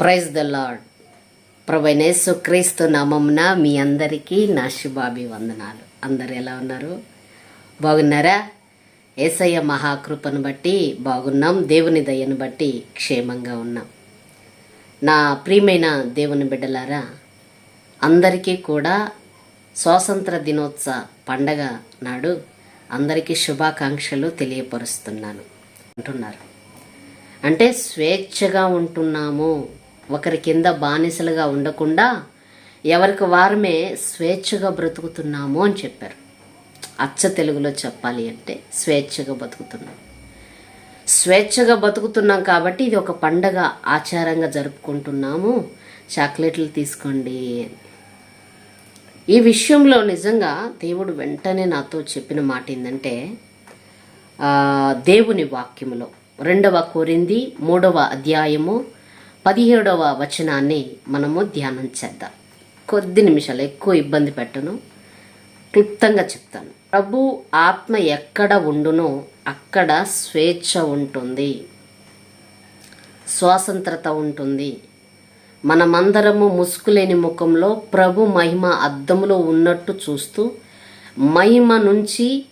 Praise the lord ప్రభనేసు క్రీస్తు నామమున మీ అందరికీ నా శుభాభివందనాలు. అందరు ఎలా ఉన్నారు? బాగున్నారా? ఏసయ్య మహాకృపను బట్టి బాగున్నాం. దేవుని దయను బట్టి క్షేమంగా ఉన్నాం. నా ప్రియమైన దేవుని బిడ్డలారా అందరికీ కూడా స్వాతంత్ర దినోత్సవ పండగ నాడు అందరికీ శుభాకాంక్షలు తెలియపరుస్తున్నాను. అంటున్నారు. అంటే స్వేచ్ఛగా ఉంటున్నాము ఒకరి కింద బానిసలుగా ఉండకుండా ఎవరికి వారమే స్వేచ్ఛగా బ్రతుకుతున్నాము అని చెప్పారు. అచ్చ తెలుగులో చెప్పాలి అంటే స్వేచ్ఛగా బతుకుతున్నాం. స్వేచ్ఛగా బతుకుతున్నాం కాబట్టి ఇది ఒక పండగ ఆచారంగా జరుపుకుంటున్నాము. చాక్లెట్లు తీసుకోండి అని. ఈ విషయంలో నిజంగా దేవుడు వెంటనే నాతో చెప్పిన మాట ఏంటంటే దేవుని వాక్యములో రెండవ కోరింది మూడవ అధ్యాయము పదిహేడవ వచనాన్ని మనము ధ్యానం చేద్దాం. కొద్ది నిమిషాలు ఎక్కువ ఇబ్బంది పెట్టను. క్లుప్తంగా చెప్తాను. ప్రభు ఆత్మ ఎక్కడ ఉండునో అక్కడ స్వేచ్ఛ ఉంటుంది. స్వాతంత్రత ఉంటుంది. మనమందరము ముసుగులేని ముఖంలో ప్రభు మహిమ అద్దములో ఉన్నట్టు చూస్తూ మహిమ నుంచి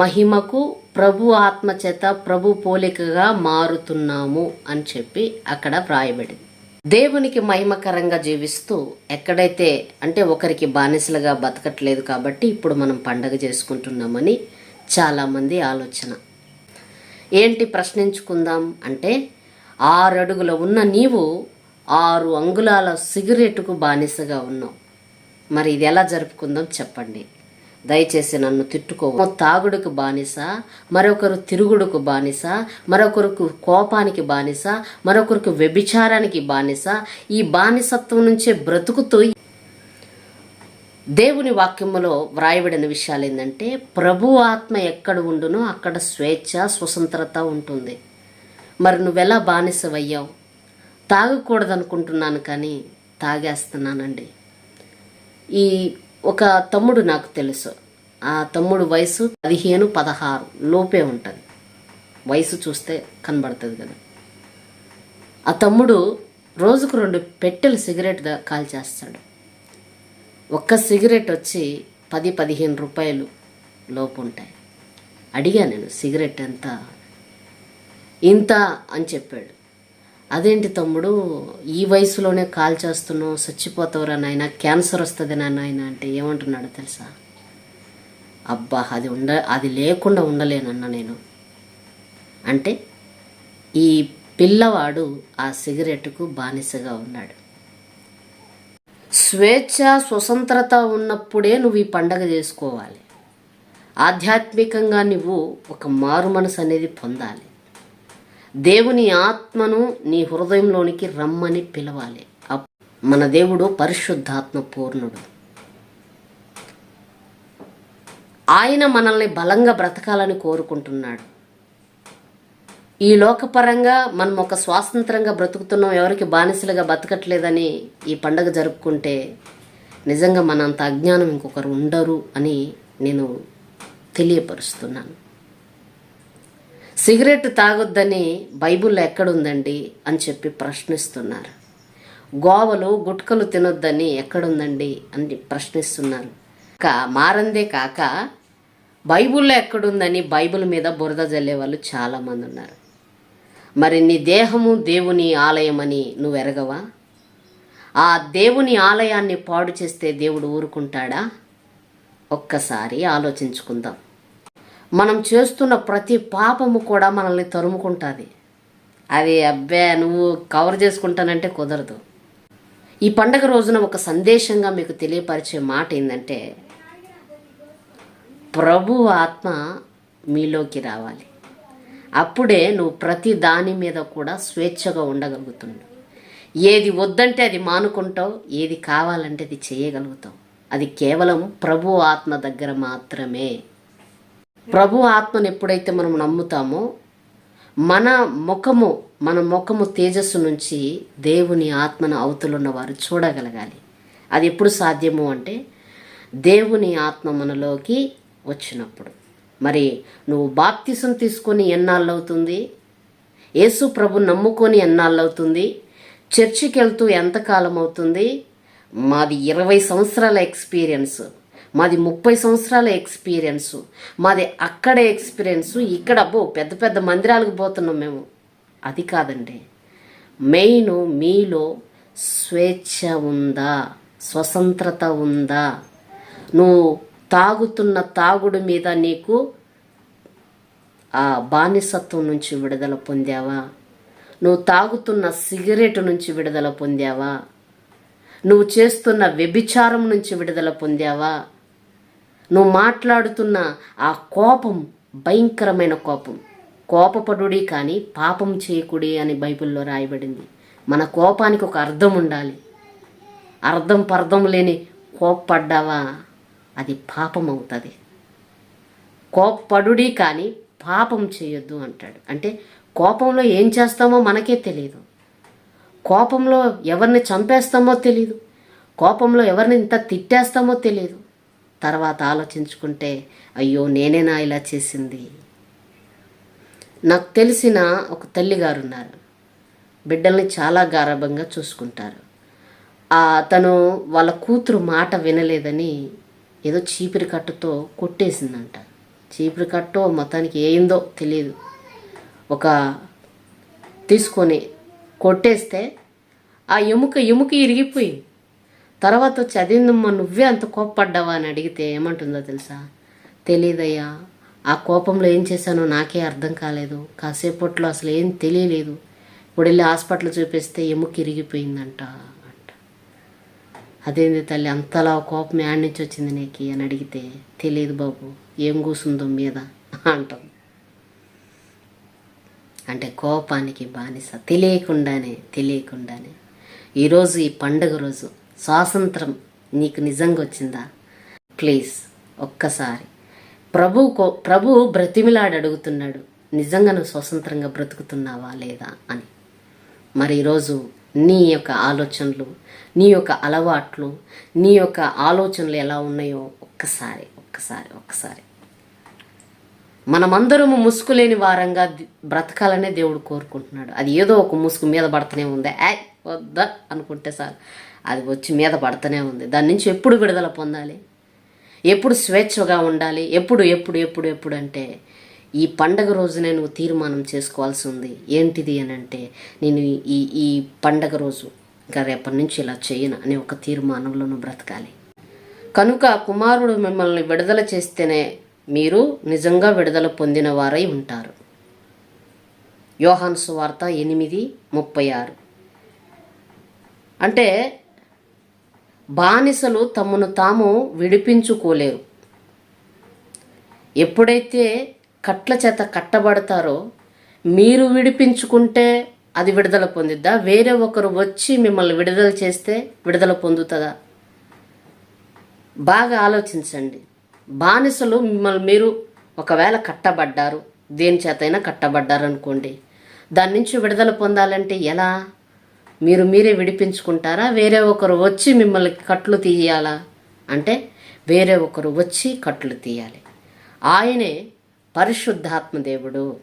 మహిమకు ప్రభు ఆత్మచేత ప్రభు పోలికగా మారుతున్నాము అని చెప్పి అక్కడ వ్రాయబడింది. దేవునికి మహిమకరంగా జీవిస్తూ ఎక్కడైతే అంటే ఒకరికి బానిసలుగా బతకట్లేదు కాబట్టి ఇప్పుడు మనం పండగ చేసుకుంటున్నామని చాలామంది ఆలోచన. ఏంటి ప్రశ్నించుకుందాం అంటే ఆరు అడుగుల ఉన్న నీవు ఆరు అంగుళాల సిగరెట్కు బానిసగా ఉన్నావు. మరి ఇది ఎలా జరుపుకుందాం చెప్పండి. దయచేసి నన్ను తిట్టుకో తాగుడుకు బానిస మరొకరు తిరుగుడుకు బానిస మరొకరికి కోపానికి బానిస మరొకరికి వ్యభిచారానికి బానిస ఈ బానిసత్వం నుంచే బ్రతుకుతూ దేవుని వాక్యములో వ్రాయబడిన విషయాలు ఏంటంటే ప్రభు ఆత్మ ఎక్కడ ఉండునో అక్కడ స్వేచ్ఛ స్వతంత్రత ఉంటుంది. మరి నువ్వెలా బానిసవయ్యావు? తాగకూడదనుకుంటున్నాను కానీ తాగేస్తున్నానండి. ఈ ఒక తమ్ముడు నాకు తెలుసు. ఆ తమ్ముడు వయసు పదిహేను పదహారు లోపే ఉంటుంది. వయసు చూస్తే కనబడుతుంది కదా. ఆ తమ్ముడు రోజుకు రెండు పెట్టెలు సిగరెట్ కాల్ కాల్చేస్తాడు ఒక్క సిగరెట్ వచ్చి పది పదిహేను రూపాయలు లోపు ఉంటాయి. అడిగా నేను సిగరెట్ ఎంత? ఇంత? అని చెప్పాడు. అదేంటి తమ్ముడు? ఈ వయసులోనే కాల్ చేస్తున్నావు చచ్చిపోతావురా నాయన క్యాన్సర్ వస్తుంది నా నాయన అంటే ఏమంటున్నాడు తెలుసా? అబ్బా అది ఉండ అది లేకుండా ఉండలేనన్న నేను. అంటే ఈ పిల్లవాడు ఆ సిగరెట్కు బానిసగా ఉన్నాడు. స్వేచ్ఛ స్వతంత్రత ఉన్నప్పుడే నువ్వు ఈ పండగ చేసుకోవాలి. ఆధ్యాత్మికంగా నువ్వు ఒక మారు మనసు అనేది పొందాలి. దేవుని ఆత్మను నీ హృదయంలోనికి రమ్మని పిలవాలి. అప్- మన దేవుడు పరిశుద్ధాత్మ పూర్ణుడు. ఆయన మనల్ని బలంగా బ్రతకాలని కోరుకుంటున్నాడు. ఈ లోకపరంగా మనం ఒక స్వాతంత్రంగా బ్రతుకుతున్నాం ఎవరికి బానిసలుగా బతకట్లేదని ఈ పండగ జరుపుకుంటే నిజంగా మనంత అజ్ఞానం ఇంకొకరు ఉండరు అని నేను తెలియపరుస్తున్నాను. సిగరెట్ తాగొద్దని బైబిల్లో ఎక్కడుందండి అని చెప్పి ప్రశ్నిస్తున్నారు. గోవలు గుట్కలు తినొద్దని ఎక్కడుందండి అని ప్రశ్నిస్తున్నారు. కా మారందే కాక బైబిల్లో ఎక్కడుందని బైబిల్ మీద బురద జల్లే వాళ్ళు చాలామంది ఉన్నారు. మరి నీ దేహము దేవుని ఆలయమని నువ్వు ఎరగవా? ఆ దేవుని ఆలయాన్ని పాడు చేస్తే దేవుడు ఊరుకుంటాడా? ఒక్కసారి ఆలోచించుకుందాం. మనం చేస్తున్న ప్రతి పాపము కూడా మనల్ని తరుముకుంటుంది. అది అబ్బే నువ్వు కవర్ చేసుకుంటానంటే కుదరదు. ఈ పండగ రోజున ఒక సందేశంగా మీకు తెలియపరిచే మాట ఏంటంటే ప్రభు ఆత్మ మీలోకి రావాలి. అప్పుడే నువ్వు ప్రతి దాని మీద కూడా స్వేచ్ఛగా ఉండగలుగుతున్నావు ఏది వద్దంటే అది మానుకుంటావు ఏది కావాలంటే అది చేయగలుగుతావు. అది కేవలం ప్రభు ఆత్మ దగ్గర మాత్రమే. ప్రభు ఆత్మను ఎప్పుడైతే మనం నమ్ముతామో మన ముఖము మన ముఖము తేజస్సు నుంచి దేవుని ఆత్మను అవతలున్న వారు చూడగలగాలి. అది ఎప్పుడు సాధ్యము అంటే దేవుని ఆత్మ మనలోకి వచ్చినప్పుడు. మరి నువ్వు బాప్తిసం తీసుకొని ఎన్నాళ్ళు అవుతుంది యేసు ప్రభు నమ్ముకొని ఎన్నాళ్ళు అవుతుంది చర్చికి వెళ్తూ ఎంతకాలం అవుతుంది మాది ఇరవై సంవత్సరాల ఎక్స్పీరియన్స్. మాది ముప్పై సంవత్సరాల ఎక్స్పీరియన్స్. మాది అక్కడే ఎక్స్పీరియన్స్. ఇక్కడ అబ్బో పెద్ద పెద్ద మందిరాలకు పోతున్నాం మేము. అది కాదండి. మెయిన్ మీలో స్వేచ్ఛ ఉందా? స్వతంత్రత ఉందా? నువ్వు తాగుతున్న తాగుడు మీద నీకు ఆ బానిసత్వం నుంచి విడుదల పొందావా? నువ్వు తాగుతున్న సిగరెట్ నుంచి విడుదల పొందావా? నువ్వు చేస్తున్న వ్యభిచారం నుంచి విడుదల పొందావా? నువ్వు మాట్లాడుతున్న ఆ కోపం భయంకరమైన కోపం. కోపపడుడి కానీ పాపం చేయకుడి అని బైబిల్లో రాయబడింది. మన కోపానికి ఒక అర్థం ఉండాలి. అర్థం పర్థం లేని కోప్పడ్డావా? అది పాపం అవుతుంది. కోప్పడుడి కానీ పాపం చేయొద్దు అంటాడు. అంటే కోపంలో ఏం చేస్తామో మనకే తెలియదు కోపంలో ఎవరిని చంపేస్తామో తెలియదు కోపంలో ఎవరిని ఇంత తిట్టేస్తామో తెలియదు తర్వాత ఆలోచించుకుంటే అయ్యో నేనేనా ఇలా చేసింది? నాకు తెలిసిన ఒక తల్లిగారు ఉన్నారు బిడ్డల్ని చాలా గారభంగా చూసుకుంటారు. ఆ తను వాళ్ళ కూతురు మాట వినలేదని ఏదో చీపిరి కట్టుతో కొట్టేసిందంట. చీపిరి కట్టో మొత్తానికి ఏందో తెలియదు ఒక తీసుకొని కొట్టేస్తే ఆ ఎముక ఎముక ఇరిగిపోయింది తర్వాత వచ్చి అదేందమ్మా నువ్వే అంత కోప్పడ్డావా అని అడిగితే ఏమంటుందో తెలుసా? తెలియదయ్యా ఆ కోపంలో ఏం చేశానో నాకే అర్థం కాలేదు. కాసేపట్లో అసలు ఏం తెలియలేదు. ఇప్పుడు వెళ్ళి హాస్పిటల్ చూపిస్తే ఎముక ఇరిగిపోయిందంట అంట. అదేంది తల్లి అంతలా కోపం యాడ్ నుంచి వచ్చింది నీకు అని అడిగితే తెలియదు బాబు ఏం కూసుందో మీద అంటాం అంటే కోపానికి బానిస తెలియకుండానే తెలియకుండానే. ఈరోజు ఈ పండుగ రోజు స్వాతంత్రం నీకు నిజంగా వచ్చిందా ప్లీజ్ ఒక్కసారి. ప్రభు కో ప్రభు బ్రతిమిలాడు అడుగుతున్నాడు నిజంగా నువ్వు స్వతంత్రంగా బ్రతుకుతున్నావా లేదా? అని. మరి ఈరోజు నీ యొక్క ఆలోచనలు నీ యొక్క అలవాట్లు నీ యొక్క ఆలోచనలు ఎలా ఉన్నాయో ఒక్కసారి ఒక్కసారి ఒక్కసారి. మనమందరము ముసుగు లేని వారంగా బ్రతకాలనే దేవుడు కోరుకుంటున్నాడు. అది ఏదో ఒక ముసుగు మీద పడుతూనే ఉంది. యాయ్ వద్దా అనుకుంటే సార్ అది వచ్చి మీద పడుతూనే ఉంది. దాని నుంచి ఎప్పుడు విడుదల పొందాలి? ఎప్పుడు స్వేచ్ఛగా ఉండాలి? ఎప్పుడు ఎప్పుడు ఎప్పుడు ఎప్పుడు అంటే ఈ పండగ రోజునే నువ్వు తీర్మానం చేసుకోవాల్సి ఉంది. ఏంటిది అని అంటే నేను ఈ ఈ పండగ రోజు ఇంకా రేపటి నుంచి ఇలా చేయను అనే ఒక తీర్మానంలో నువ్వు బ్రతకాలి. కనుక కుమారుడు మిమ్మల్ని విడుదల చేస్తేనే మీరు నిజంగా విడుదల పొందిన వారై ఉంటారు. యోహాన్సు వార్త ఎనిమిది ముప్పై ఆరు. అంటే బానిసలు తమను తాము విడిపించుకోలేరు. ఎప్పుడైతే కట్ల చేత కట్టబడతారో మీరు విడిపించుకుంటే అది విడుదల పొందిద్దా? వేరే ఒకరు వచ్చి మిమ్మల్ని విడుదల చేస్తే విడుదల పొందుతుందా? బాగా ఆలోచించండి. బానిసలు మిమ్మల్ని మీరు ఒకవేళ కట్టబడ్డారు దేని చేతైనా కట్టబడ్డారు అనుకోండి దాని నుంచి విడుదల పొందాలంటే ఎలా? మీరు మీరే విడిపించుకుంటారా? వేరే ఒకరు వచ్చి మిమ్మల్ని కట్లు తీయాలా? అంటే వేరే ఒకరు వచ్చి కట్లు తీయాలి. ఆయనే పరిశుద్ధాత్మ దేవుడు.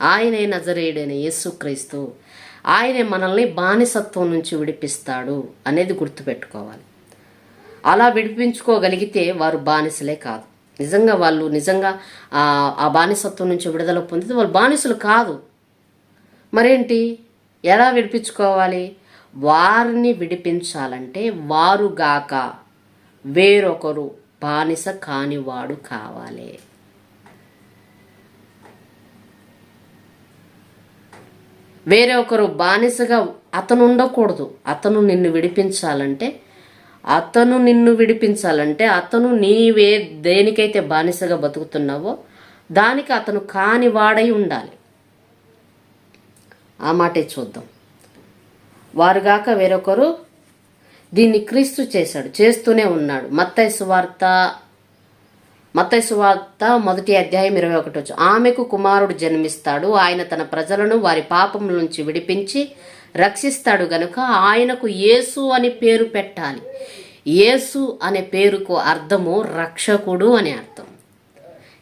ఆయనే నజరేయుడైన యేసుక్రీస్తు. ఆయనే మనల్ని బానిసత్వం నుంచి విడిపిస్తాడు అనేది గుర్తుపెట్టుకోవాలి. అలా విడిపించుకోగలిగితే వారు బానిసలే కాదు. నిజంగా వాళ్ళు నిజంగా ఆ ఆ బానిసత్వం నుంచి విడుదల పొందితే వాళ్ళు బానిసలు కాదు. మరేంటి? ఎలా విడిపించుకోవాలి? వారిని విడిపించాలంటే వారుగాక వేరొకరు బానిస కానివాడు కావాలి. వేరే ఒకరు బానిసగా అతను ఉండకూడదు అతను నిన్ను విడిపించాలంటే అతను నిన్ను విడిపించాలంటే అతను నీవే దేనికైతే బానిసగా బతుకుతున్నావో దానికి అతను కాని వాడై ఉండాలి. ఆ మాటే చూద్దాం. వారుగాక వేరొకరు దీన్ని క్రీస్తు చేశాడు చేస్తూనే ఉన్నాడు. మత్తైసు సువార్త మత్తైసు సువార్త మొదటి అధ్యాయం ఇరవై ఒకటి వచ్చు ఆమెకు కుమారుడు జన్మిస్తాడు ఆయన తన ప్రజలను వారి పాపముల నుంచి విడిపించి రక్షిస్తాడు గనుక ఆయనకు యేసు అని పేరు పెట్టాలి. యేసు అనే పేరుకు అర్థము రక్షకుడు అనే అర్థం.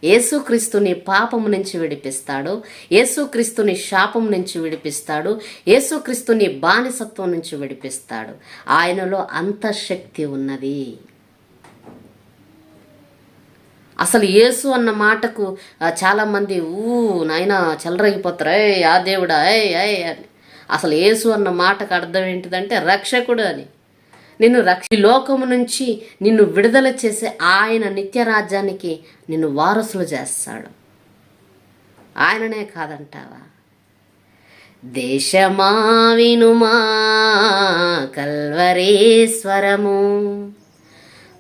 యేసుక్రీస్తుని పాపము నుంచి విడిపిస్తాడు యేసుక్రీస్తుని శాపం నుంచి విడిపిస్తాడు యేసుక్రీస్తుని బానిసత్వం నుంచి విడిపిస్తాడు. ఆయనలో అంత శక్తి ఉన్నది. అసలు యేసు అన్న మాటకు చాలామంది ఊ నాయన చెలరగిపోతారు. ఏ ఆ దేవుడా ఏ ఏ అని. అసలు యేసు అన్న మాటకు అర్థం ఏంటిదంటే రక్షకుడు అని. నిన్ను రక్ష లోకము నుంచి నిన్ను విడుదల చేసే ఆయన నిత్య రాజ్యానికి నిన్ను వారసులు చేస్తాడు. ఆయననే కాదంటావా? దేశమా వినుమా కల్వరేశ్వరము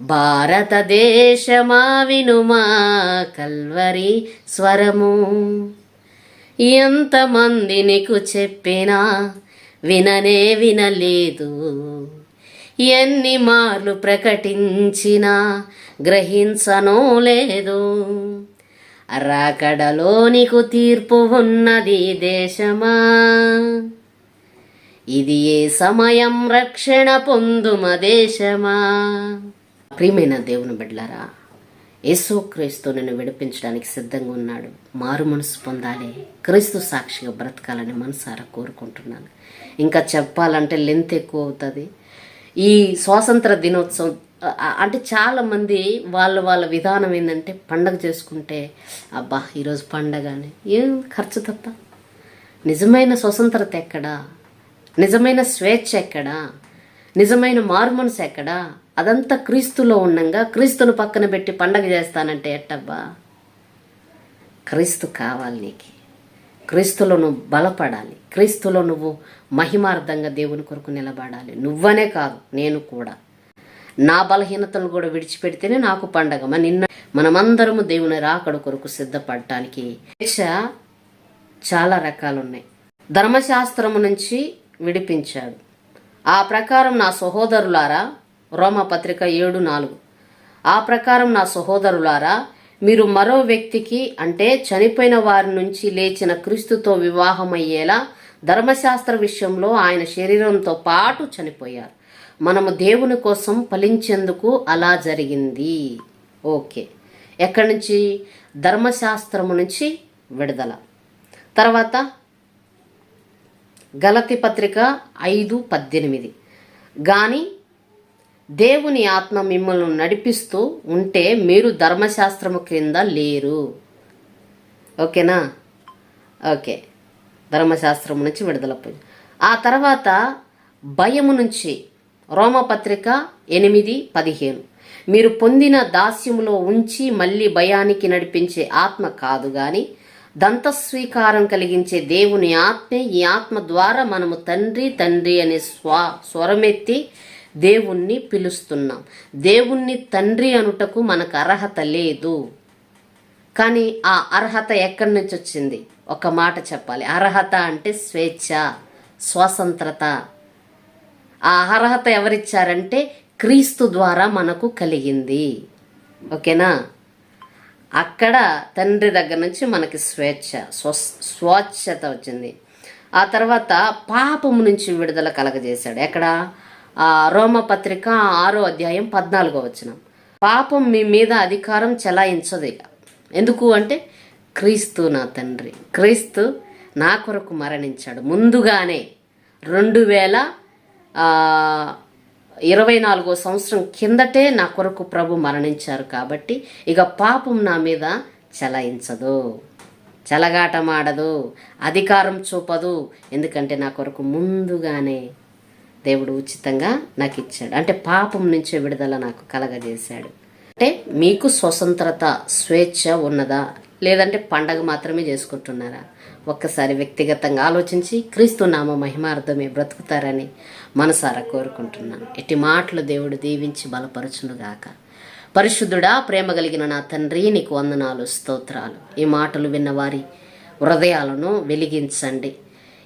భారతదేశమా వినుమా కల్వరి స్వరము ఎంతమంది నీకు చెప్పినా విననే వినలేదు. ఎన్ని మార్లు ప్రకటించినా గ్రహించనో లేదు. రాకడలో నీకు తీర్పు ఉన్నది దేశమా? ఇది ఏ సమయం రక్షణ పొందుమ దేశమా? ప్రియమైన దేవుని బిడ్డలారా యేసుక్రీస్తు నిన్ను విడిపించడానికి సిద్ధంగా ఉన్నాడు. మారు మనసు పొందాలి. క్రీస్తు సాక్షిగా బ్రతకాలని మనసారా కోరుకుంటున్నాను. ఇంకా చెప్పాలంటే లెంత్ ఎక్కువ అవుతుంది. ఈ స్వాతంత్ర దినోత్సవం అంటే చాలామంది వాళ్ళ వాళ్ళ విధానం ఏంటంటే పండగ చేసుకుంటే అబ్బా ఈరోజు పండగ అని. ఏం ఖర్చు తప్ప? నిజమైన స్వతంత్రత ఎక్కడా? నిజమైన స్వేచ్ఛ ఎక్కడా? నిజమైన మార్మన్స్ ఎక్కడా? అదంతా క్రీస్తులో ఉండంగా క్రీస్తును పక్కన పెట్టి పండగ చేస్తానంటే ఎట్టబ్బా? క్రీస్తు కావాలి నీకు. క్రీస్తులో నువ్వు బలపడాలి. క్రీస్తులో నువ్వు మహిమార్థంగా దేవుని కొరకు నిలబడాలి. నువ్వనే కాదు నేను కూడా. నా బలహీనతలు కూడా విడిచిపెడితేనే నాకు పండగ. మన నిన్న మనమందరము దేవుని రాకడ కొరకు సిద్ధపడటానికి స్వేచ్ఛ చాలా రకాలు ఉన్నాయి ధర్మశాస్త్రము నుంచి విడిపించాడు. ఆ ప్రకారం నా సహోదరులారా రోమపత్రిక ఏడు నాలుగు. ఆ ప్రకారం నా సహోదరులారా మీరు మరో వ్యక్తికి అంటే చనిపోయిన వారి నుంచి లేచిన క్రీస్తుతో వివాహమయ్యేలా ధర్మశాస్త్ర విషయంలో ఆయన శరీరంతో పాటు చనిపోయారు. మనము దేవుని కోసం ఫలించేందుకు అలా జరిగింది. ఓకే. ఎక్కడి నుంచి? ధర్మశాస్త్రము నుంచి విడుదల. తర్వాత గలతి పత్రిక ఐదు పద్దెనిమిది. కానీ దేవుని ఆత్మ మిమ్మల్ని నడిపిస్తూ ఉంటే మీరు ధర్మశాస్త్రము క్రింద లేరు. ఓకేనా? ఓకే. ధర్మశాస్త్రం నుంచి విడుదల పొంది ఆ తర్వాత భయము నుంచి రోమపత్రిక ఎనిమిది పదిహేను. మీరు పొందిన దాస్యములో ఉంచి మళ్ళీ భయానికి నడిపించే ఆత్మ కాదు గాని దంతస్వీకారం కలిగించే దేవుని ఆత్మే ఈ ఆత్మ ద్వారా మనము తండ్రి తండ్రి అనే స్వ స్వరమెత్తి దేవుణ్ణి పిలుస్తున్నాం. దేవుణ్ణి తండ్రి అనుటకు మనకు అర్హత లేదు. కానీ ఆ అర్హత ఎక్కడి నుంచి వచ్చింది? ఒక మాట చెప్పాలి. అర్హత అంటే స్వేచ్ఛ స్వతంత్రత. ఆ అర్హత ఎవరిచ్చారంటే క్రీస్తు ద్వారా మనకు కలిగింది. ఓకేనా? అక్కడ తండ్రి దగ్గర నుంచి మనకి స్వేచ్ఛ స్వ స్వచ్ఛత వచ్చింది. ఆ తర్వాత పాపము నుంచి విడుదల కలగజేశాడు. ఎక్కడ? రోమపత్రిక ఆరో అధ్యాయం పద్నాలుగో వచనం. పాపం మీ మీద అధికారం చెలాయించదు ఇక. ఎందుకు అంటే క్రీస్తు నా తండ్రి. క్రీస్తు నా కొరకు మరణించాడు. ముందుగానే రెండు వేల ఇరవై నాలుగో సంవత్సరం కిందటే నా కొరకు ప్రభు మరణించారు కాబట్టి ఇక పాపం నా మీద చలాయించదు. చెలగాటమాడదు. అధికారం చూపదు. ఎందుకంటే నా కొరకు ముందుగానే దేవుడు ఉచితంగా నాకు ఇచ్చాడు అంటే పాపం నుంచే విడుదల నాకు కలగజేశాడు. అంటే మీకు స్వతంత్రత స్వేచ్ఛ ఉన్నదా? లేదంటే పండగ మాత్రమే చేసుకుంటున్నారా? ఒక్కసారి వ్యక్తిగతంగా ఆలోచించి క్రీస్తు నామ మహిమార్థమే బ్రతుకుతారని మనసారా కోరుకుంటున్నాను ఎట్టి మాటలు దేవుడు దీవించి బలపరచునుగాక. పరిశుద్ధుడా ప్రేమ కలిగిన నా తండ్రి నీకు వందనాలు స్తోత్రాలు. ఈ మాటలు విన్నవారి హృదయాలను వెలిగించండి.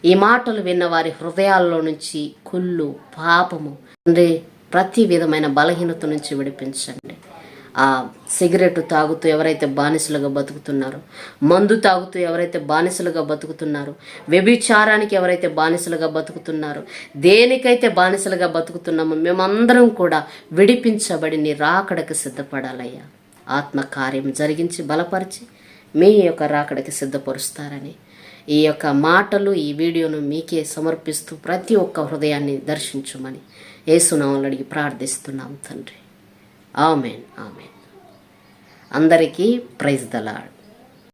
ఈ మాటలు విన్న వారి హృదయాల్లో నుంచి కుళ్ళు పాపము తండ్రి ప్రతి విధమైన బలహీనత నుంచి విడిపించండి. ఆ సిగరెట్ తాగుతూ ఎవరైతే బానిసలుగా బతుకుతున్నారో మందు తాగుతూ ఎవరైతే బానిసలుగా బతుకుతున్నారో వ్యభిచారానికి ఎవరైతే బానిసలుగా బతుకుతున్నారో దేనికైతే బానిసలుగా బతుకుతున్నామో మేమందరం కూడా విడిపించబడి నీ రాకడకు సిద్ధపడాలయ్యా. ఆత్మకార్యం జరిగించి బలపరిచి మీ యొక్క రాకడికి సిద్ధపరుస్తారని ఈ యొక్క మాటలు ఈ వీడియోను మీకే సమర్పిస్తూ ప్రతి ఒక్క హృదయాన్ని దర్శించుమని ఏసునామలు అడిగి ప్రార్థిస్తున్నాం తండ్రి. Amen amen. అందరికీ ప్రైజ్ దలాడ్